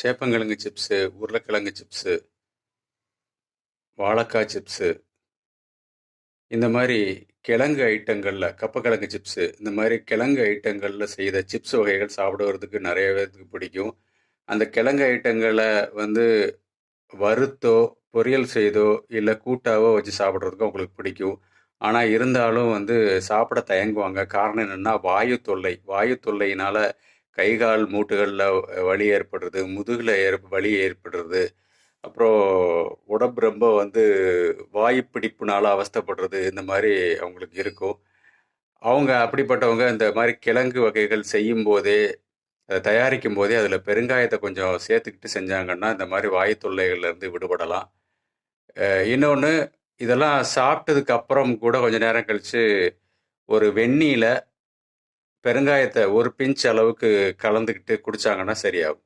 சேப்பங்கிழங்கு சிப்ஸு உருளைக்கிழங்கு சிப்ஸு வாழைக்காய் சிப்ஸு இந்த மாதிரி கிழங்கு ஐட்டங்களில் கப்பக்கிழங்கு சிப்ஸு இந்த மாதிரி கிழங்கு ஐட்டங்களில் செய்த சிப்ஸ் வகைகள் சாப்பிடுவதுக்கு நிறைய பேருக்கு பிடிக்கும். அந்த கிழங்கு ஐட்டங்களை வந்து வறுத்தோ பொரியல் செய்தோ இல்லை கூட்டாவோ வச்சு சாப்பிட்றதுக்கு அவங்களுக்கு பிடிக்கும். ஆனால் இருந்தாலும் வந்து சாப்பிட தயங்குவாங்க. காரணம் என்னென்னா வாயு தொல்லை. வாயு தொல்லையினால் கை கால் மூட்டுகளில் வலி ஏற்படுறது முதுகில் ஏற் வலி ஏற்படுறது அப்புறம் உடம்பு ரொம்ப வந்து வாயு பிடிப்புனால அவஸ்தைப்படுறது இந்த மாதிரி அவங்களுக்கு இருக்கும். அவங்க அப்படிப்பட்டவங்க இந்த மாதிரி கிழங்கு வகைகள் செய்யும் போதே அதை தயாரிக்கும் போதே அதில் பெருங்காயத்தை கொஞ்சம் சேர்த்துக்கிட்டு செஞ்சாங்கன்னா இந்த மாதிரி வாயு தொல்லைகள்லேருந்து விடுபடலாம். இன்னொன்று இதெல்லாம் சாப்பிட்டதுக்கு அப்புறம் கூட கொஞ்சம் நேரம் கழித்து ஒரு வெந்நீரில் பெருங்காயத்தை ஒரு பிஞ்ச் அளவுக்கு கலந்துக்கிட்டு குடித்தாங்கன்னா சரியாகும்.